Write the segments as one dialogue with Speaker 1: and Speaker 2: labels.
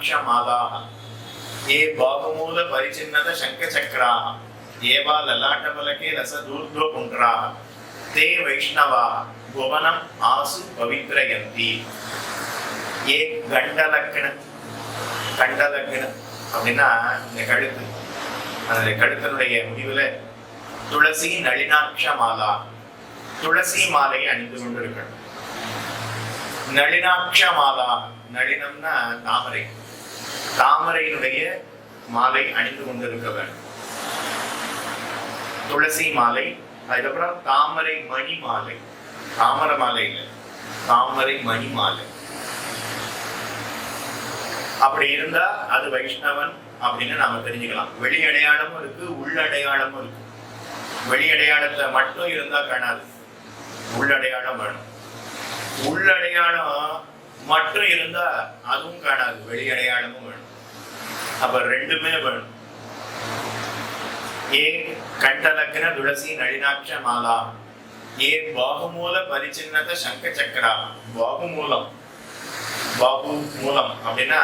Speaker 1: ఏ కంఠలగ్న తులసి నళినాక్ష మాలాః ఏ బాహుమూల పరిచిన్నత శంఖ చక్రాः ఏవా లలాటఫలకే రసదూర్ధ్వ పుండ్రాः తే వైష్ణవాः భువనం ఆసు పవిత్రయంతి ఏ கண்டலக்கண கண்டலக்கண அப்படின்னா இந்த கழுத்து அந்த கழுத்தினுடைய முடிவுல துளசி நளினாட்ச மாலா துளசி மாலை அணிந்து கொண்டிருக்கணும் நளினாட்ச மாலா நளினம்னா தாமரை தாமரையினுடைய மாலை அணிந்து கொண்டிருக்க வேண்டும். துளசி மாலை அதுக்கப்புறம் தாமரை மணி மாலை. தாமரை மாலை இல்லை. தாமரை மணி மாலை. அப்படி இருந்தா அது வைஷ்ணவன் அப்படின்னு நாம தெரிஞ்சுக்கலாம். வெளி அடையாளமும் இருக்கு உள் அடையாளமும் இருக்கு. வெளி அடையாளத்தை மட்டும் இருந்தா காணாது. உள்ளடையாளம் வேணும். உள்ளடையாளம் மட்டும் இருந்தா அதுவும் காணாது வெளி அடையாளமும் வேணும். அப்ப ரெண்டுமே வேணும். ஏ கண்டலக்ன துளசி நளினாட்ச மாலா? ஏ பாகுமூல பரிச்சின்னத சங்க சக்கரா? பாகுமூலம். பாகு மூலம் அப்படின்னா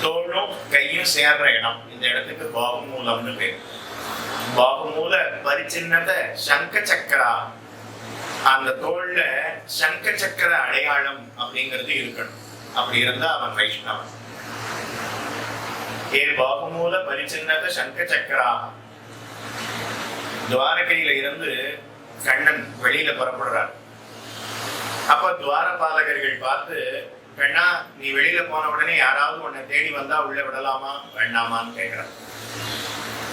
Speaker 1: தோளும் கையும் சேர்ற இடம். இந்த இடத்துக்கு பாகுமூலம்னு பேர். பாகுமூல பரிச்சின்னத சங்க சக்கரா. அந்த தோல்ல சங்க சக்கர அடையாளம் அப்படிங்கிறது இருக்கணும். அப்படி இருந்தா அவன் வைஷ்ணவன். ஏ பாகுமூல பரிச்சின்னத சங்க சக்கரா துவாரகையில இருந்து கண்ணன் வெளியில புறப்படுறார். அப்ப துவாரபாலகர்கள் பார்த்து பெண்ணா நீ வெளியில போன உடனே யாராவது உன்னை தேடி வந்தா உள்ள விடலாமா? வேண்டாமான்னு கேக்குறான்.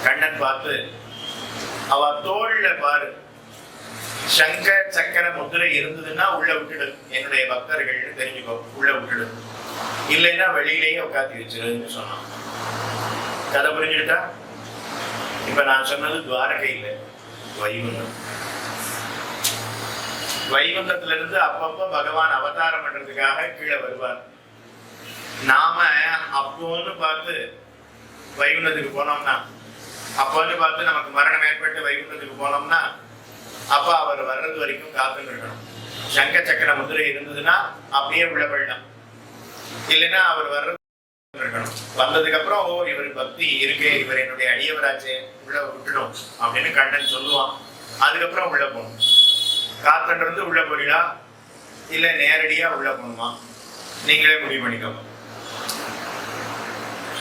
Speaker 1: கண்ணன் பார்த்து அவ தோல்ல பாரு. சங்க சக்கர முத்திரை இருந்ததுன்னா உள்ள விட்டுடும் என்னுடைய பக்தர்கள்னு தெரிஞ்சுக்கோ உள்ள விட்டுடும் இல்லைன்னா வெளியிலேயே உட்காந்து வச்சிருன்னு சொன்னான். கதை புரிஞ்சுக்கிட்டா? இப்ப நான் சொன்னது துவாரகை இல்லை வைகுண்டம். வைகுண்டத்துல இருந்து அப்பப்ப பகவான் அவதாரம் பண்றதுக்காக கீழே வருவார். நாம அப்போன்னு பார்த்து வைகுண்டத்துக்கு போனோம்னா அப்போன்னு பார்த்து நமக்கு மரணம் ஏற்பட்டு வைகுண்டத்துக்கு போனோம்னா அப்ப அவர் வர்றது வரைக்கும் காத்து இருக்கணும். சங்க சக்கர முதிரை இருந்ததுன்னா அப்படியே உள்ள வெள்ளம் இல்லைன்னா அவர் வர்றது இருக்கணும். வந்ததுக்கு அப்புறம் ஓ இவர் பக்தி இருக்கு இவர் என்னுடைய அடியவராச்சே உள்ள விட்டுடும் அப்படின்னு கண்ணன் சொல்லுவான். அதுக்கப்புறம் உள்ள போகணும். காத்தன் உள்ள போயிடா. இல்ல நேரடியா உள்ள போகணுமா? நீங்களே முடிவு பண்ணிக்கோங்க.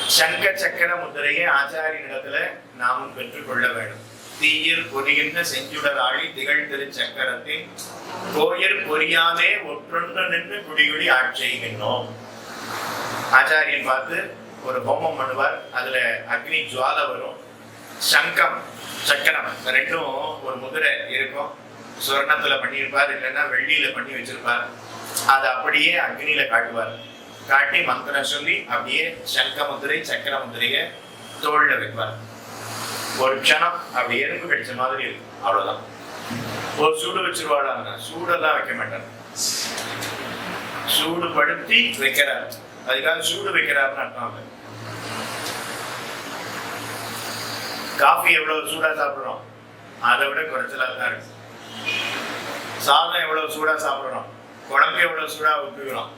Speaker 1: சங்க சக்கர முதிரையை ஆச்சாரியனிடத்துல நாமும் பெற்றுக்கொள்ள வேண்டும். தீயிற் பொறிகின்ற செஞ்சுடராழி திகழ் திரு சக்கரத்தின் கோயிர் ஒற்றொன்று நின்று குடிகுடி ஆட்செய்கின்றோம் ஆச்சாரியன் பார்த்து ஒரு பொம்மம் பண்ணுவார். அதுல அக்னி ஜுவால வரும். சங்கம் சக்கரம் ரெண்டும் ஒரு முதிரை இருக்கும். சுவர்ணத்துல பண்ணியிருப்பார் இல்லைன்னா வெள்ளியில பண்ணி வச்சிருப்பார். அதை அப்படியே அக்னியில காட்டுவார். காட்டி மந்திரம் சொல்லி அப்படியே சங்க முதிரை சக்கர முதிரையை தோல்ல வைப்பார். ஒரு க்ஷணம் அப்படி எறும்பு கடிச்ச மாதிரி இருக்கும். அவ்வளவுதான். ஒரு சூடு வச்சிருவாடாங்க சூடெல்லாம் வைக்க மாட்டாங்க சூடு படுத்தி வைக்கிறார். அதுக்காக சூடு வைக்கிறாருன்னு அர்த்தம் காஃபி எவ்வளவு சூடா சாப்பிடுறோம்? அதை விட குறைச்சலா தான் இருக்கு சாதம் எவ்வளவு சூடா சாப்பிடுறோம்? குழம்பு எவ்வளவு சூடா விட்டுக்கிறோம்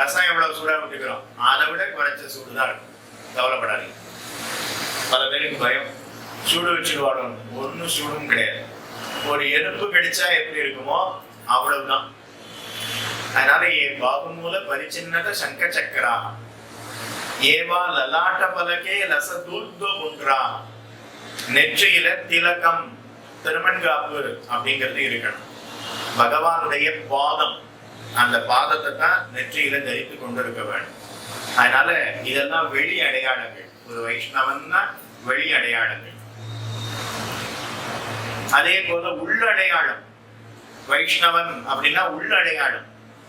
Speaker 1: ரசம் எவ்வளவு சூடா விட்டுக்கிறோம் அதை விட குறைச்ச சூடு தான் இருக்கும். கவலைப்படாதீங்க. பல பேருக்கு பயம். சூடு வச்சுடுவாடோ ஒன்றும் சூடும் கிடையாது. ஒரு எறும்பு கடிச்சா எப்படி இருக்குமோ அவ்வளவுதான். அதனால ஏ பாகுமூல பரிச்சின்னத சங்க சக்கரா. ஏவா லலாட்ட பலகே லச தூர்தோ குன்றா. நெற்றியில திலகம் திருமண்காப்பு அப்படிங்கிறது இருக்கணும். பகவானுடைய பாதம். அந்த பாதத்தை தான் நெற்றியில தரித்து கொண்டிருக்க வேண்டும். அதனால இதெல்லாம் வெளி அடையாளங்கள். ஒரு வைஷ்ணவன்னா வெளி அடையாளங்கள். அதே போல உள்ளடையாளம். வைஷ்ணவன் அப்படின்னா உள்ளடையாளம்.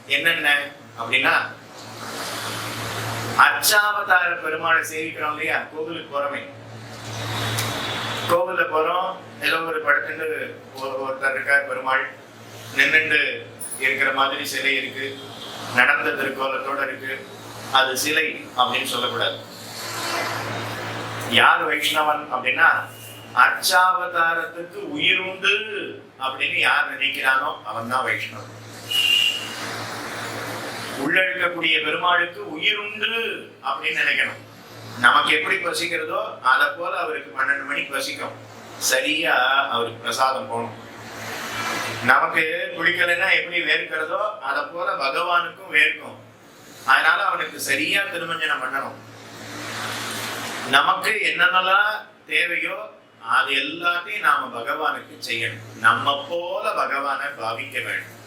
Speaker 1: என்னென்ன? அப்படின்னா அச்சாவதார பெருமாளை சேவிக்கிறோம் இல்லையா? கோவிலுக்கு போறோமே. கோவில போறோம். ஏதோ ஒரு படத்துக்கு ஒரு ஒருத்தர் இருக்கார் பெருமாள். நின்றுண்டு இருக்கிற மாதிரி சிலை இருக்கு. நடந்த திருக்கோலத்தோட இருக்கு. அது சிலை அப்படின்னு சொல்லக்கூடாது. யார் வைஷ்ணவன் அப்படின்னா அச்சாவதாரத்துக்கு உயிர் உண்டு அப்படின்னு யார் நினைக்கிறானோ அவன் தான் வைஷ்ணவன் உள்ளழுக்கக்கூடிய பெருமாளுக்கு உயிர் உண்டு அப்படின்னு நினைக்கணும். நமக்கு எப்படி பசிக்கிறதோ அதை போல அவருக்கு பன்னெண்டு மணிக்கு பசிக்கும். சரியா அவருக்கு பிரசாதம் போகணும். நமக்கு குளிக்கலைன்னா எப்படி வேர்க்கிறதோ அதை போல பகவானுக்கும் வேர்க்கும். அதனால அவனுக்கு சரியா திருமஞ்சனம் பண்ணணும். நமக்கு என்னென்னலாம் தேவையோ அது எல்லாத்தையும் நாம பகவானுக்கு செய்யணும். நம்ம போல பகவானை பாவிக்க வேண்டும்.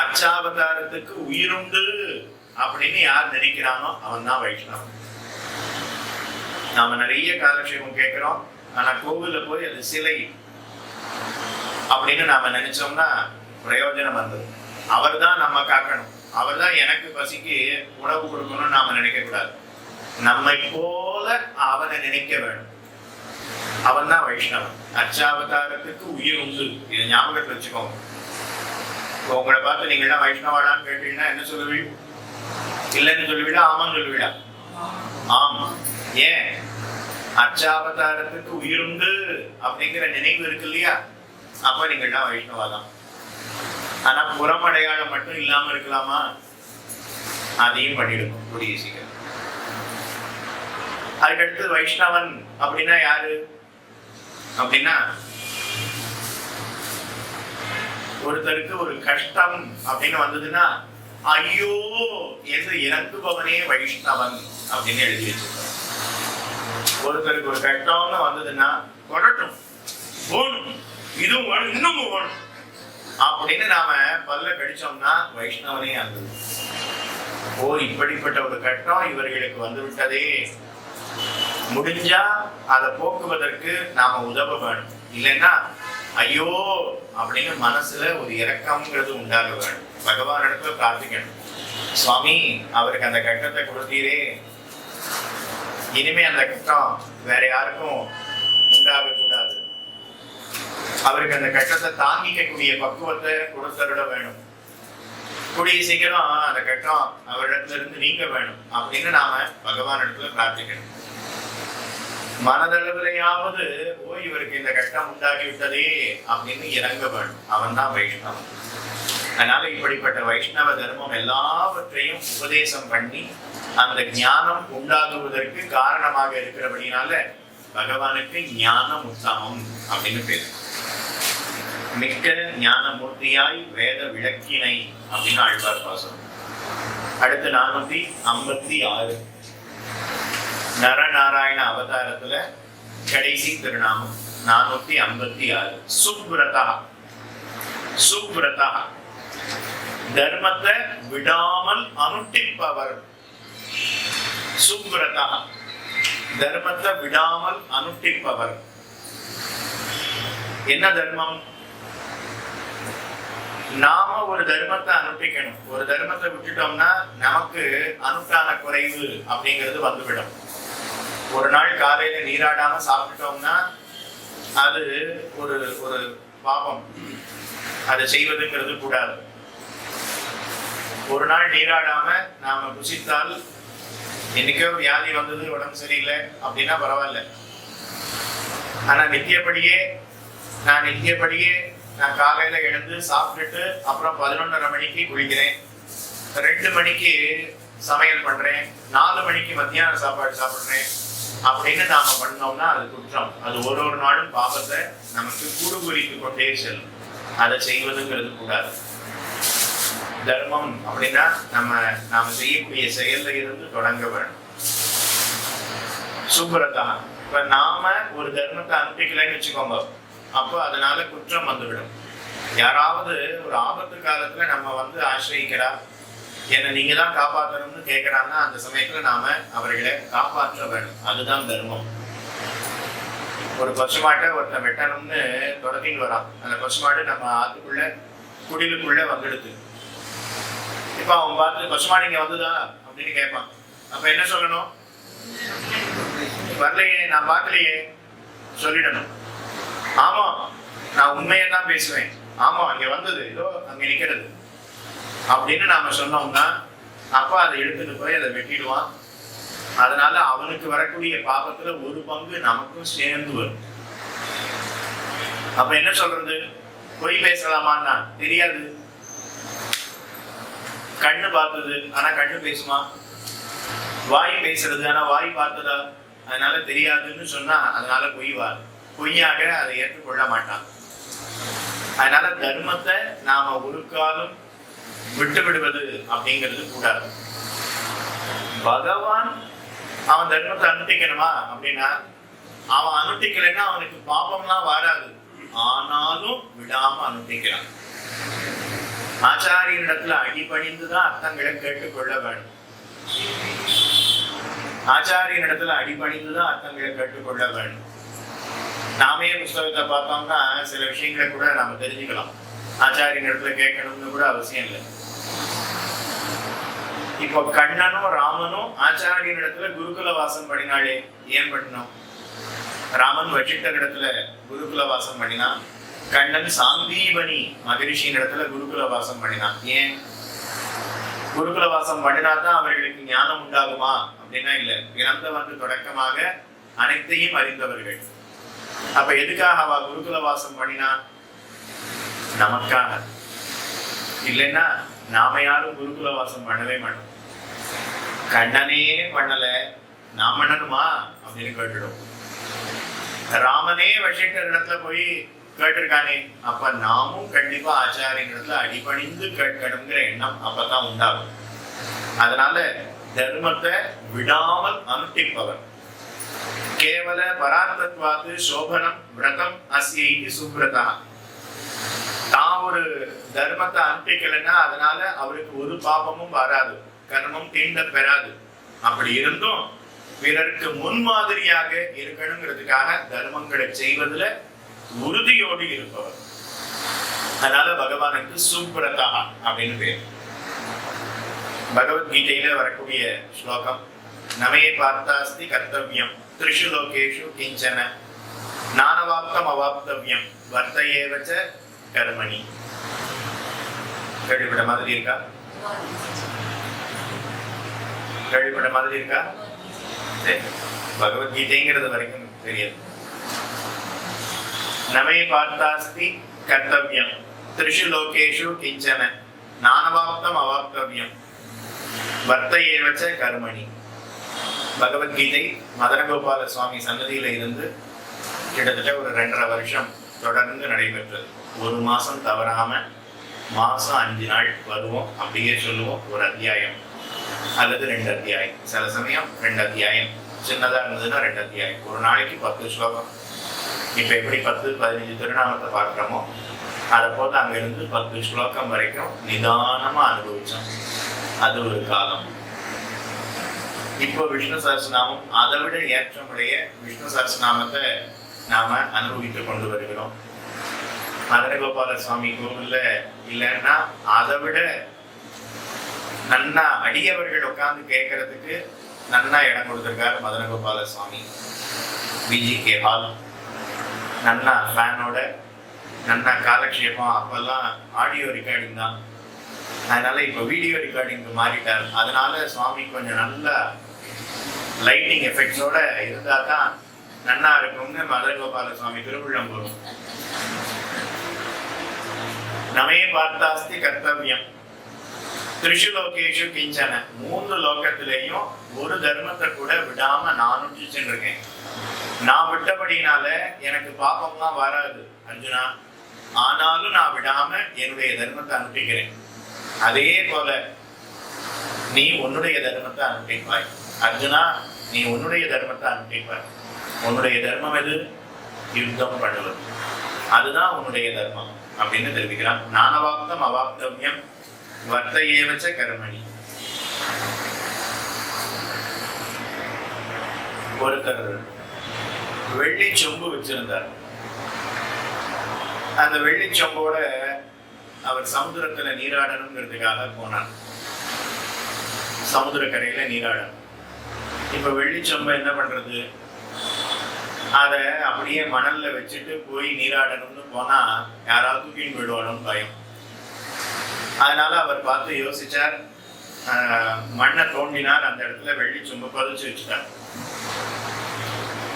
Speaker 1: அச்சாவதாரத்துக்கு உயிருண்டு அப்படின்னு யார் நினைக்கிறானோ அவன் தான் வைஷ்ணவன். நாம நிறைய காலக்ஷேபம் கேட்கிறோம். ஆனா கோவில்ல போய் அது சிலை அப்படின்னு நாம நினைச்சோம்னா பிரயோஜனம் வந்தது அவர் தான் நம்ம காக்கணும். அவர் தான் எனக்கு பசிக்கு உணவு கொடுக்கணும்னு நாம நினைக்க கூடாது நம்மை போல அவனை நினைக்க வேணும். அவன் தான் வைஷ்ணவன். அச்சாவதாரத்துக்கு உயிர் உண்டு. இதை ஞாபகத்தில் வச்சுக்கோங்க. இப்போ உங்களை பார்த்து நீங்க எல்லாம் வைஷ்ணவாடான்னு கேட்டீங்கன்னா என்ன சொல்லுவீங்க? இல்லைன்னு சொல்லுவீடா ஆமான்னு சொல்லுவீடா ஆமா. ஏன்? அர்ச்சாவதாரத்துக்கு உயிருண்டு அப்படிங்கிற நினைவு இருக்கு இல்லையா? அப்ப நீங்க எல்லாம் வைஷ்ணவா தான் ஆனா புறமடையாளம் மட்டும் இல்லாம இருக்கலாமா? அதையும் பண்ணிடுவோம் கூடிய சீக்கிரம். அதுக்கடுத்து வைஷ்ணவன் அப்படின்னா யாரு? அப்படின்னா ஒருத்தருக்கு ஒரு கஷ்டம் அப்படின்னு வந்ததுன்னா ஐயோ என்று இறங்குபவனே வைஷ்ணவன் அப்படின்னு எழுதி வச்சிருக்காங்க ஒருத்தருக்கு ஒரு கஷ்டம்னு வந்ததுன்னா கொடட்டும் போகணும் இதுவும் வேணும் இன்னமும் வேணும் அப்படின்னு நாம பல்ல கடிச்சோம்னா வைஷ்ணவனே ஆகுது ஓ இப்படிப்பட்ட ஒரு கட்டம் இவர்களுக்கு வந்து விட்டதே. முடிஞ்சா அதை போக்குவதற்கு நாம உதவ வேணும் இல்லைன்னா ஐயோ அப்படின்னு மனசுல ஒரு இறக்கம்ங்கிறது உண்டாக வேணும் பகவான் இடத்துல பிரார்த்திக்கணும். சுவாமி அவருக்கு அந்த கட்டத்தை கொடுத்தீரே. இனிமே அந்த கட்டம் வேற யாருக்கும் உண்டாக கூடாது அவருக்கு அந்த கட்டத்தை தாங்கிக்கக்கூடிய பக்குவத்தை கொடுத்தருட வேணும். கூடிய சீக்கிரம் அந்த கட்டம் அவரிடத்துல இருந்து நீங்க வேணும் அப்படின்னு நாம பகவான் இடத்துல பிரார்த்திக்கணும். மனதளவிலையாவது ஓ இவருக்கு இந்த கஷ்டம் உண்டாகி விட்டதே அப்படின்னு இறங்க வேணும் அவன் தான் வைஷ்ணவன். அதனால இப்படிப்பட்ட வைஷ்ணவ தர்மம் எல்லாவற்றையும் உபதேசம் பண்ணி அந்த ஞானம் உண்டாகுவதற்கு காரணமாக இருக்கிறபடினால பகவானுக்கு ஞானம் உத்தமம் அப்படின்னு பேரு. மிக்க ஞானமூர்த்தியாய் வேத விளக்கினை அப்படின்னு ஆழ்வார் பாசம். அடுத்து நானூத்தி ஐம்பத்தி ஆறு. நரநாராயண அவதாரத்துல கடைசி திருநாமம் நானூத்தி ஐம்பத்தி ஆறு. சுப்ரதா சுப்ரதா தர்மத்தை விடாமல் அனுட்டிப்பவர். சுப்ரதா தர்மத்தை விடாமல் அனுட்டிப்பவர். என்ன தர்மம்? நாம ஒரு தர்மத்தை அனுப்பிக்கணும். ஒரு தர்மத்தை விட்டுட்டோம்னா நமக்கு அனுஷ்டான குறைவு அப்படிங்கிறது வந்துவிடும். ஒரு நாள் காலையில நீராடாம சாப்பிட்டோம்னா அது ஒரு ஒரு பாபம். அதை செய்வதுங்கிறது கூடாது. ஒரு நாள் நீராடாம நாம புசித்தால் என்னைக்கோ வியாதி வந்தது உடம்பு சரியில்லை அப்படின்னா பரவாயில்ல. ஆனா நித்தியப்படியே நான் நித்தியப்படியே நான் காலையில எழுந்து சாப்பிட்டுட்டு அப்புறம் பதினொன்னரை மணிக்கு குளிக்கிறேன். ரெண்டு மணிக்கு சமையல் பண்றேன். நாலு மணிக்கு மத்தியான சாப்பாடு சாப்பிடுறேன். அப்படின்னு நாம பண்ணோம்னா அது குற்றம். அது ஒரு ஒரு நாளும் பாவத்தை நமக்கு குறுகுறித்து கொண்டே செல்லும். அதை செய்வதுங்கிறது கூடாது. தர்மம் அப்படின்னா நம்ம நாம செய்யக்கூடிய செயல்ல இருந்து தொடங்க வேணும். சுப்ரதா இப்ப நாம ஒரு தர்மத்தை அனுப்பிக்கலன்னு வச்சுக்கோங்க. அப்போ அதனால குற்றம் வந்துவிடும். யாராவது ஒரு ஆபத்து காலத்துல நம்ம வந்து ஆசிரியிக்கிறா என்னை நீங்க தான் காப்பாற்றணும்னு கேட்கறாங்க அந்த சமயத்துல நாம அவர்களை காப்பாற்ற வேணும் அதுதான் தர்மம். ஒரு பசுமாட்டை ஒருத்தன் வெட்டணும்னு தொடங்கின்னு வரான். அந்த பசுமாடு நம்ம ஆத்துக்குள்ள குடிலுக்குள்ள வந்துடுது. இப்ப அவன் பார்த்து பசுமாடு இங்க வந்துதா? அப்படின்னு கேட்பான். அப்ப என்ன சொல்லணும்? வரலையே நான் பார்க்கலையே. சொல்லிடணும். ஆமா நான் உண்மையை தான் பேசுவேன். ஆமா அங்க வந்தது. ஏதோ அங்க நிக்கிறது. அப்படின்னு நாம சொன்னோம்னா அப்பா அதை எடுத்துட்டு போய் அதை வெட்டிடுவான். அதனால அவனுக்கு வரக்கூடிய பாபத்துல ஒரு பங்கு நமக்கும் சேர்ந்து வரும். அப்ப என்ன சொல்றது? பொய் பேசலாமான்னா தெரியாது. கண்ணு பார்த்தது ஆனா கண்ணு பேசுமா? வாய் பேசுறது ஆனா வாய் பார்த்ததா? அதனால தெரியாதுன்னு சொன்னா அதனால பொய்வா பொய்யாக அதை ஏற்றுக்கொள்ள மாட்டான். அதனால தர்மத்தை நாம ஒரு காலம் விட்டு விடுவது அப்படிங்கிறது கூடாது. பகவான் அவன் தர்மத்தை அனுஷ்டிக்கணுமா அப்படின்னா அவன் அனுஷ்டிக்கலைன்னா அவனுக்கு பாபம்லாம் வராது. ஆனாலும் விடாம அனுஷ்டிக்கிறான் ஆச்சாரியனிடத்துல அடிபணிந்துதான் அர்த்தங்களை கேட்டுக்கொள்ள வேண்டும். ஆச்சாரியனிடத்துல அடிபணிந்துதான் அர்த்தங்களை கேட்டுக்கொள்ள வேண்டும். நாமே புஸ்தகத்தை பார்த்தோம்னா சில விஷயங்களை கூட நாம தெரிஞ்சுக்கலாம். ஆச்சாரியனிடத்துல கேட்கணும்னு கூட அவசியம் இல்லை. இப்போ கண்ணனும் ராமனும் ஆச்சாரியனிடத்துல குருகுல வாசம் பண்ணினாலே ஏன் பண்ணணும்? ராமன் வச்சிட்டரிடத்துல குருகுல வாசம் பண்ணினான். கண்ணன் சாந்தீபனி மகரிஷியின் இடத்துல குருகுல வாசம் பண்ணினான். ஏன்? குருகுல வாசம் பண்ணினா தான் அவர்களுக்கு ஞானம் உண்டாகுமா? அப்படின்னா இல்லை. பிறந்த வந்து தொடக்கமாக அனைத்தையும் அறிந்தவர்கள். அப்ப எதுக்காக அவ குருகுல வாசம் பண்ணினா நமக்காக. இல்லைன்னா நாம யாரும் குருகுல வாசம் பண்ணவே மாட்டோம். கண்ணனே பண்ணல நான் பண்ணணுமா? அப்படின்னு கேட்டுடும். ராமனே வசிக்கிற இடத்துல போய் கேட்டிருக்கானே அப்ப நாமும் கண்டிப்பா ஆச்சாரியன் இடத்துல அடிபணிந்து கேட்கணுங்கிற எண்ணம் அப்பதான் உண்டாகும். அதனால தர்மத்தை விடாமல் அனுட்டிப்பவர். கேவல பராத்தத்வாத்து சோபனம் விரதம் அஸ்யை சுப்ரதா. ஒரு தர்மத்தை அனுப்பிக்கலைன்னா அதனால அவருக்கு ஒரு பாபமும் வராது கர்மம் தீண்ட பெறாது. அப்படி இருந்தும் பிறருக்கு முன்மாதிரியாக இருக்கணுங்கிறதுக்காக தர்மங்களை செய்வதுல உறுதியோடு இருப்பவர். அதனால பகவானுக்கு சுப்ரதா அப்படின்னு பேர். பகவத்கீதையில வரக்கூடிய ஸ்லோகம் நமையை பார்த்தாஸ்தி கர்த்தவியம் திரிஷு லோகேஷு கிஞ்சன நானவாப்தம் அவாப்தவியம் வர்த்தையேவச்ச கர்மணி. கேள்விப்பட்ட மாதிரி இருக்கா? கேள்விப்பட்ட மாதிரி இருக்கா? பகவத்கீதைங்கிறது வரைக்கும் தெரியாது. நமே பார்த்தாஸ்தி கர்த்தவியம். திரிஷு லோகேஷு கிஞ்சன. நானவாப்தம் அவாப்தவியம். வர்த்தையேவச்ச கர்மணி. பகவத்கீதை மதனகோபால சுவாமி சன்னதியில இருந்து கிட்டத்தட்ட ஒரு ரெண்டரை வருஷம் தொடர்ந்து நடைபெற்றது. ஒரு மாசம் தவறாம மாசம் அஞ்சு நாள் வருவோம் அப்படியே சொல்லுவோம். ஒரு அத்தியாயம் அல்லது ரெண்டு அத்தியாயம். சில சமயம் ரெண்டு அத்தியாயம். சின்னதா இருந்ததுன்னா ரெண்டு அத்தியாயம். ஒரு நாளைக்கு பத்து ஸ்லோகம். இப்போ எப்படி பத்து பதினஞ்சு திருநாமத்தை பார்க்குறோமோ அதை போல அங்கிருந்து பத்து ஸ்லோகம் வரைக்கும் நிதானமா அனுபவிச்சோம். அது ஒரு காலம். இப்போ விஷ்ணு சஹஸ்ரநாமம் அதை விட ஏற்றமுடைய விஷ்ணு சஹஸ்ரநாமத்தை நாம அனுபவித்துக் கொண்டு வருகிறோம். மதனகோபால சுவாமி கோவில்ல இல்லைன்னா அதை விட நன்னா அடியவர்கள் உட்கார்ந்து கேட்கறதுக்கு நன்னா இடம் கொடுத்துருக்காரு மதனகோபால சுவாமி விஜிகே ஹால் நன்னா ஃபேனோட நன்னா காலக்ஷேபம் அப்பெல்லாம் ஆடியோ ரெக்கார்டிங் தான். அதனால இப்போ வீடியோ ரெக்கார்டிங்க்கு மாறிட்டார். அதனால சுவாமி கொஞ்சம் நல்லா லைட்டிங் எஃபெக்ட்ஸோட இருந்தால் தான் நன்னா இருக்கும்னு கோபால சுவாமி திருவிழம்பூர் நமே பார்த்தாஸ்தி கர்த்தவியம் திரிஷு லோகேஷு கிஞ்சன மூன்று லோகத்திலேயும் ஒரு தர்மத்தை கூட விடாம நானும் இருக்கேன். நான் விட்டபடினால எனக்கு பாப்பம்லாம் வராது அர்ஜுனா. ஆனாலும் நான் விடாம என்னுடைய தர்மத்தை அனுப்பிக்கிறேன். அதே போல நீ உன்னுடைய தர்மத்தை அனுப்பிப்பாய். அர்ஜுனா நீ உன்னுடைய தர்மத்தை அனுப்பிப்பாய். உன்னுடைய தர்மம் எது? யுத்தம் பண்ணுவது அதுதான் உன்னுடைய தர்மம். அப்படின்னு தெரிவிக்கிறான். நானவாப்தம் வர்த்த ஏவச்ச கர்மணி. ஒருத்தர் வெள்ளி சொம்பு வச்சிருந்தார். அந்த வெள்ளி சொம்போட அவர் சமுதிரத்துல நீராடணுங்கிறதுக்காக போனார். சமுதிர கரையில நீராடணும். இப்ப வெள்ளி சொம்பை என்ன பண்றது? அத அப்படியே மணல் மணல்ல வச்சுட்டு போய் நீராடணும்னு போனா யாராவது தூக்கின்னு போயிடுவானோன்னு பயம். அதனால அவர் பார்த்து யோசிச்சார். மண்ணை தோண்டினார். அந்த இடத்துல வெள்ளி சும்மா புதைச்சு வச்சுட்டார்.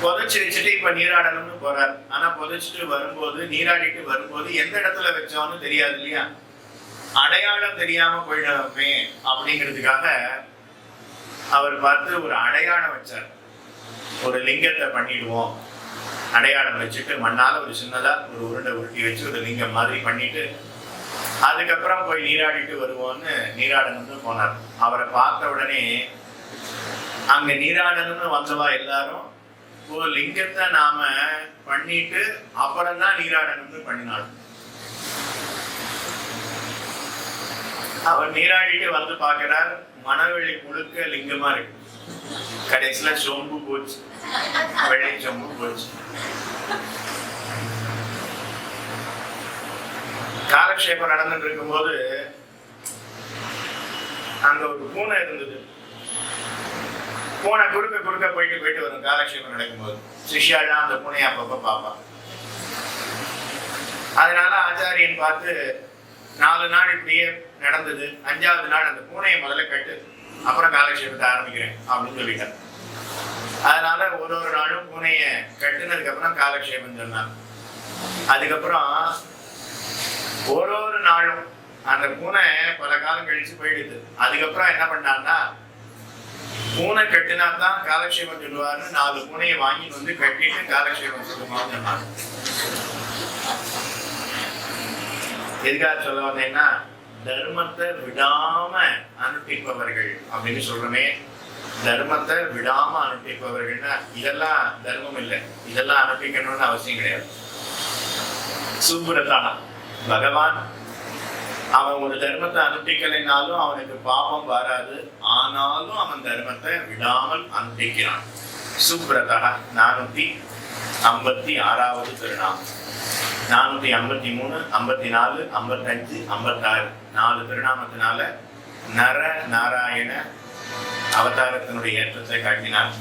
Speaker 1: புதைச்சு வச்சுட்டு இப்ப நீராடணும்னு போறார். ஆனா புதைச்சிட்டு வரும்போது நீராடிட்டு வரும்போது எந்த இடத்துல வச்சோம்னு தெரியாது இல்லையா? அடையாளம் தெரியாம போயிடமே அப்படிங்கிறதுக்காக அவர் பார்த்து ஒரு அடையாளம் வச்சார். ஒரு லிங்கத்தை பண்ணிடுவோம். அடையாளம் வச்சுட்டு மண்ணால ஒரு சின்னதாக ஒரு உருண்டை உருட்டி வச்சு ஒரு லிங்கம் மாதிரி பண்ணிட்டு அதுக்கப்புறம் போய் நீராடிட்டு வருவோம்னு நீராடணும்னு போனார். அவரை பார்த்த உடனே அங்க நீராடணும்னு வந்தவா எல்லாரும்? ஒரு லிங்கத்தை நாம பண்ணிட்டு அப்புறம் தான் நீராடணும்னு பண்ணினாலும் அவர் நீராடிட்டு வந்து பார்க்கிறார். மனவெளி முழுக்க லிங்கமா இருக்கு. கடைசியில் சொம்பு போச்சு. வெள்ளை சொம்பு போச்சு. காலக்ஷேபம் நடந்துட்டு இருக்கும்போது அங்க ஒரு பூனை இருந்தது. பூனை குறுக்க குறுக்க போயிட்டு போயிட்டு வரும். காலக்ஷேபம் நடக்கும்போது. சிஷ்யாலாம் அந்த பூனையை அப்பப்ப பார்ப்பான் அதனால ஆச்சாரியன் பார்த்து நாலு நாள் இப்படியே நடந்தது. அஞ்சாவது நாள் அந்த பூனையை முதல்ல கட்டு. அப்புறம் காலக்ஷேபத்தை ஆரம்பிக்கிறேன் அப்படின்னு சொல்லிட்டார். அதனால ஒரு ஒரு நாளும் பூனையை கட்டுனதுக்கு அப்புறம் காலக்ஷேபம் சொன்னார் அதுக்கப்புறம் ஒரு ஒரு நாளும் அந்த பூனை பல காலம் கழிச்சு போயிடுது. அதுக்கப்புறம் என்ன பண்ணான்னா பூனை கட்டினா தான் காலக்ஷேபம் சொல்லுவாருன்னு நாலு பூனையை வாங்கிட்டு வந்து கட்டிட்டு காலக்ஷேபம் சொல்லுவான்னு சொன்னாங்க. எதுக்காக சொல்ல வந்தேன்னா தர்மத்தை விடாம அனுப்பிப்பவர்கள் அப்படின்னு சொல்றமே. தர்மத்தை விடாம அனுப்பிப்பவர்கள்னா இதெல்லாம் தர்மம் இல்லை. இதெல்லாம் அனுப்பிக்கணும்னு அவசியம் கிடையாது. சுப்ரதா பகவான் அவன் ஒரு தர்மத்தை அனுப்பிக்கலைனாலும் அவனுக்கு பாவம் வராது. ஆனாலும் அவன் தர்மத்தை விடாமல் அனுப்பிக்கிறான். சுப்ரதா நானூத்தி ஐம்பத்தி ஆறாவது திருநாள் நானூத்தி ஐம்பத்தி மூணு ஐம்பத்தி நாலு ஐம்பத்தஞ்சு ஐம்பத்தாறு நாலு திருநாமத்தினால நர நாராயண அவதாரத்தினுடைய ஏற்றத்தை காட்டினார்.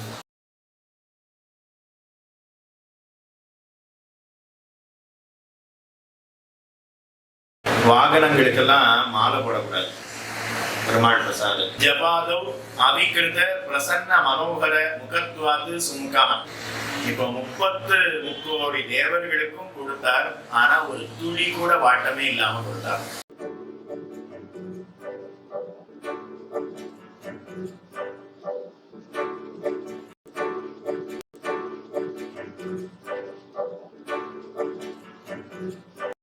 Speaker 1: வாகனங்களுக்கெல்லாம் மாலை போடக்கூடாது. பெருமாள் பிரசாதம். ஜபாதோ அவிகிருத பிரசன்ன மனோகர முகத்துவாது சுமுகா இப்போ முப்பத்து முக்கோடி தேவர்களுக்கும் கொடுத்தார். ஆனா ஒரு துளி கூட வாட்டமே இல்லாம கொடுத்தார்.